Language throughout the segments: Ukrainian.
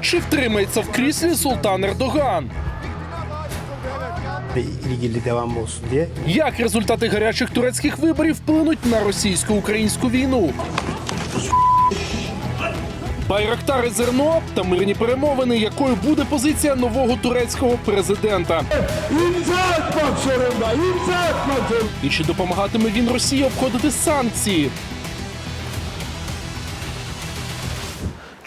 Чи втримається в кріслі султан Ердоган? Як результати гарячих турецьких виборів вплинуть на російсько-українську війну? Байрактари зерно та мирні перемовини, якою буде позиція нового турецького президента. І чи допомагатиме він Росії обходити санкції?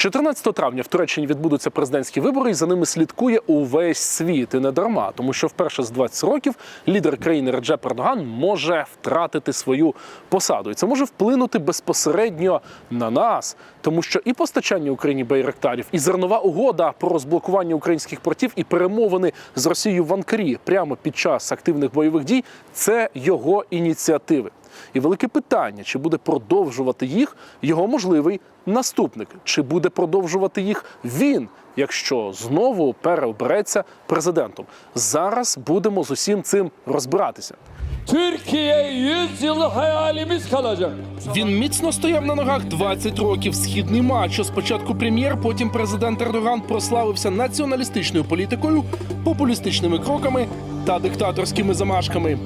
14 травня в Туреччині відбудуться президентські вибори, і за ними слідкує увесь світ. І не дарма, тому що вперше з 20 років лідер країни Реджеп Ердоган може втратити свою посаду. І це може вплинути безпосередньо на нас, тому що і постачання Україні байрактарів, і зернова угода про розблокування українських портів, і перемовини з Росією в Анкарі прямо під час активних бойових дій це його ініціативи. І велике питання, чи буде продовжувати їх його можливий наступник, чи буде продовжувати їх він, якщо знову переобереться президентом. Зараз будемо з усім цим розбиратися. Türkiye 100 yıl hayalimiz kalacak. Він міцно стояв на ногах 20 років. Східний матч. Спочатку прем'єр, потім президент Ердоган прославився націоналістичною політикою, популістичними кроками та диктаторськими замашками.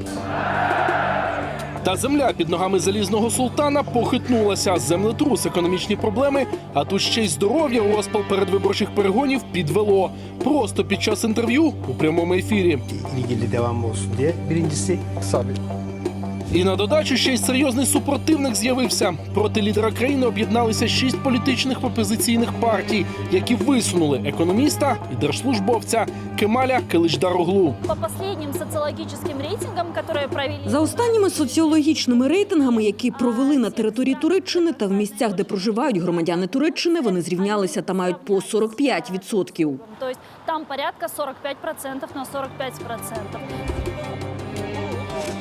Та земля під ногами залізного султана похитнулася. Землетрус, економічні проблеми, а тут ще й здоров'я у розпал передвиборчих перегонів підвело. Просто під час інтерв'ю у прямому ефірі. І на додачу ще й серйозний супротивник з'явився. Проти лідера країни об'єдналися шість політичних опозиційних партій, які висунули економіста і держслужбовця Кемаля Киличдароглу. По последним социологическим рейтингам, которые провели За останніми соціологічними рейтингами, які провели на території Туреччини та в місцях, де проживають громадяни Туреччини, вони зрівнялися та мають по 45%. то там порядка 45% на 45%.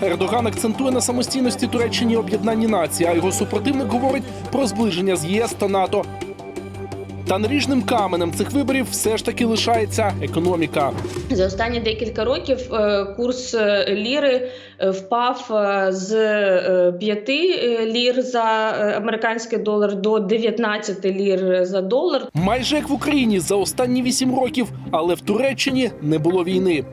Ердоган акцентує на самостійності Туреччині і об'єднанні нації, а його супротивник говорить про зближення з ЄС та НАТО. Та наріжним каменем цих виборів все ж таки лишається економіка. За останні декілька років е, курс е, ліри е, впав з е, 5 лір за американський долар до 19 лір за долар. Майже як в Україні за останні вісім років, але в Туреччині не було війни.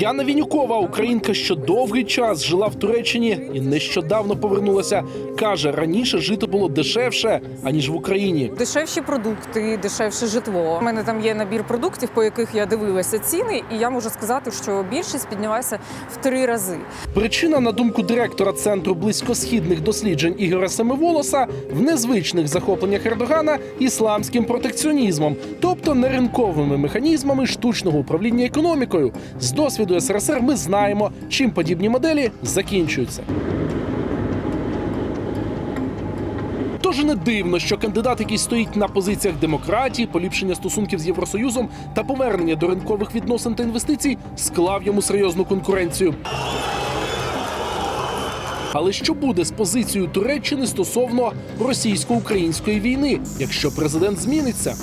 Яна Вінюкова, українка, що довгий час жила в Туреччині і нещодавно повернулася. каже, раніше жити було дешевше аніж в Україні. Дешевші продукти, дешевше житло. У мене там є набір продуктів, по яких я дивилася ціни, і я можу сказати, що більшість піднялася в три рази. Причина, на думку директора центру близькосхідних досліджень Ігоря Семиволоса, в незвичних захопленнях Ердогана ісламським протекціонізмом, тобто неринковими механізмами штучного управління економікою. З досвіду СРСР ми знаємо, чим подібні моделі закінчуються. Тож не дивно, що кандидат, який стоїть на позиціях демократії, поліпшення стосунків з Євросоюзом та повернення до ринкових відносин та інвестицій, склав йому серйозну конкуренцію. Але що буде з позицією Туреччини стосовно російсько-української війни, якщо президент зміниться?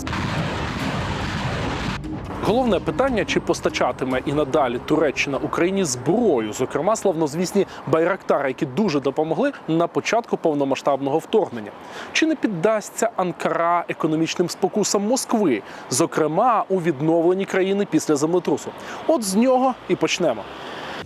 Головне питання: чи постачатиме і надалі Туреччина Україні зброю, зокрема славнозвісні байрактари, які дуже допомогли на початку повномасштабного вторгнення. Чи не піддасться Анкара економічним спокусам Москви, зокрема у відновленні країни після землетрусу? От з нього і почнемо.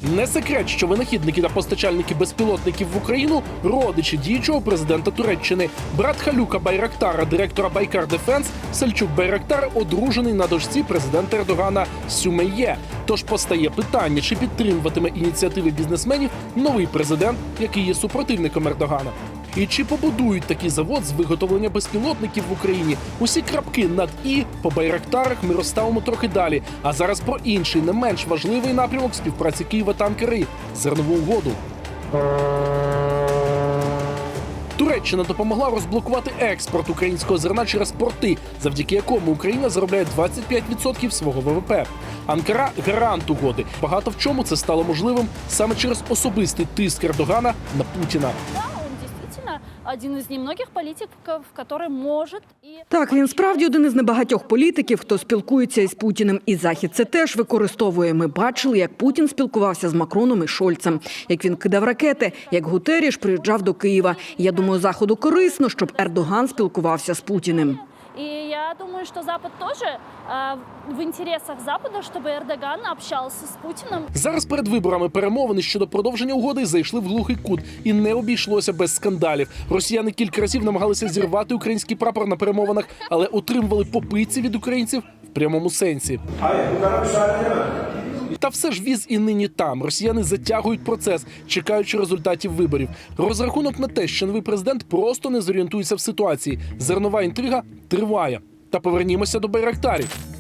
Не секрет, що винахідники та постачальники безпілотників в Україну родичі діючого президента Туреччини. Брат Халюка Байрактара, директора Байкар Дефенс, Сельчук Байрактар, одружений на дочці президента Ердогана Сюмеє. Тож постає питання, чи підтримуватиме ініціативи бізнесменів новий президент, який є супротивником Ердогана. І чи побудують такий завод з виготовлення безпілотників в Україні? Усі крапки над і по байрактарах ми розставимо трохи далі. А зараз про інший, не менш важливий напрямок співпраці Києва та Анкари – зернову угоду. Туреччина допомогла розблокувати експорт українського зерна через порти, завдяки якому Україна заробляє 25% свого ВВП. Анкара гарант угоди. Багато в чому це стало можливим саме через особистий тиск Ердогана на Путіна. Один із немногих політиків, який може і Так, він справді один із небагатьох політиків, хто спілкується із Путіним. І Захід це теж використовує. Ми бачили, як Путін спілкувався з Макроном і Шольцем, як він кидав ракети, як Гутеріш приїжджав до Києва. Я думаю, заходу корисно, щоб Ердоган спілкувався з Путіним И я думаю, что Запад тоже э, в интересах Запада, чтобы Эрдоган общался с Путиным. Зараз перед виборами перемовини щодо продовження угоди зайшли в глухий кут і не обійшлося без скандалів. Росіяни кілька разів намагалися зірвати український прапор на перемовинах, але отримували попиці від українців в прямому сенсі. Та все ж віз і нині там. Росіяни затягують процес, чекаючи результатів виборів. Розрахунок на те, що новий президент просто не зорієнтується в ситуації. Зернова інтрига триває. Та повернімося до байрактарів.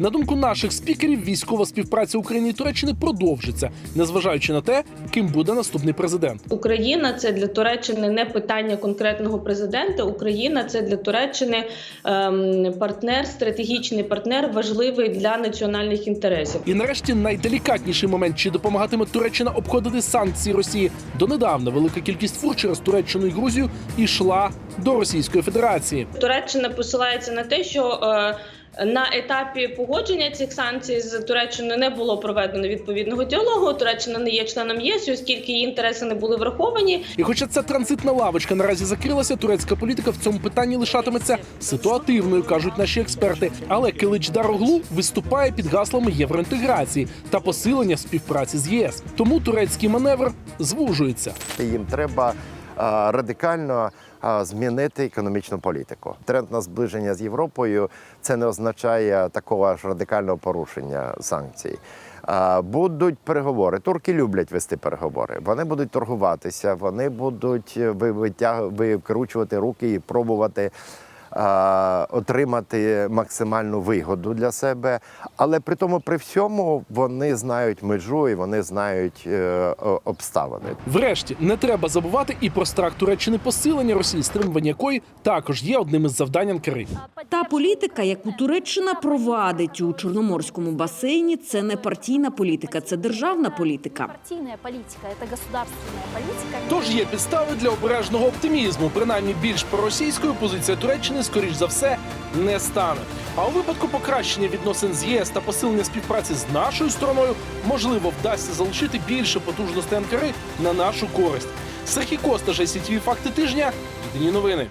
На думку наших спікерів, військова співпраця України і Туреччини продовжиться, незважаючи на те, ким буде наступний президент. Україна це для Туреччини не питання конкретного президента. Україна це для Туреччини ем, партнер, стратегічний партнер, важливий для національних інтересів. І нарешті найделікатніший момент, чи допомагатиме Туреччина обходити санкції Росії. Донедавна велика кількість фур через Туреччину і Грузію йшла до Російської Федерації. Туреччина посилається на те, що е, на етапі погодження цих санкцій з Туреччиною не було проведено відповідного діалогу. Туреччина не є членом ЄС, оскільки її інтереси не були враховані. І хоча ця транзитна лавочка наразі закрилася, турецька політика в цьому питанні лишатиметься ситуативною, кажуть наші експерти. Але Килич Дароглу виступає під гаслами євроінтеграції та посилення співпраці з ЄС. Тому турецький маневр звужується. Їм треба радикально змінити економічну політику. Тренд на зближення з Європою це не означає такого ж радикального порушення санкцій. Будуть переговори. Турки люблять вести переговори. Вони будуть торгуватися, вони будуть ви- викручувати руки і пробувати. А, Отримати максимальну вигоду для себе, але при тому, при всьому, вони знають межу і вони знають е, обставини. Врешті не треба забувати і про страх Туреччини посилення Росії, стримування якої також є одним із завдань Анкари. Та політика, яку Туреччина провадить у Чорноморському басейні, це не партійна політика, це державна політика. Партийная политика – это государственная политика. Тож є підстави для обережного оптимізму. Принаймні більш проросійською позиція Туреччини, скоріш за все, не стане. А у випадку покращення відносин з єС та посилення співпраці з нашою стороною, можливо, вдасться залучити більше потужностей Анкари на нашу користь. Сергій Коста, ICTV Факти тижня. Єдині новини.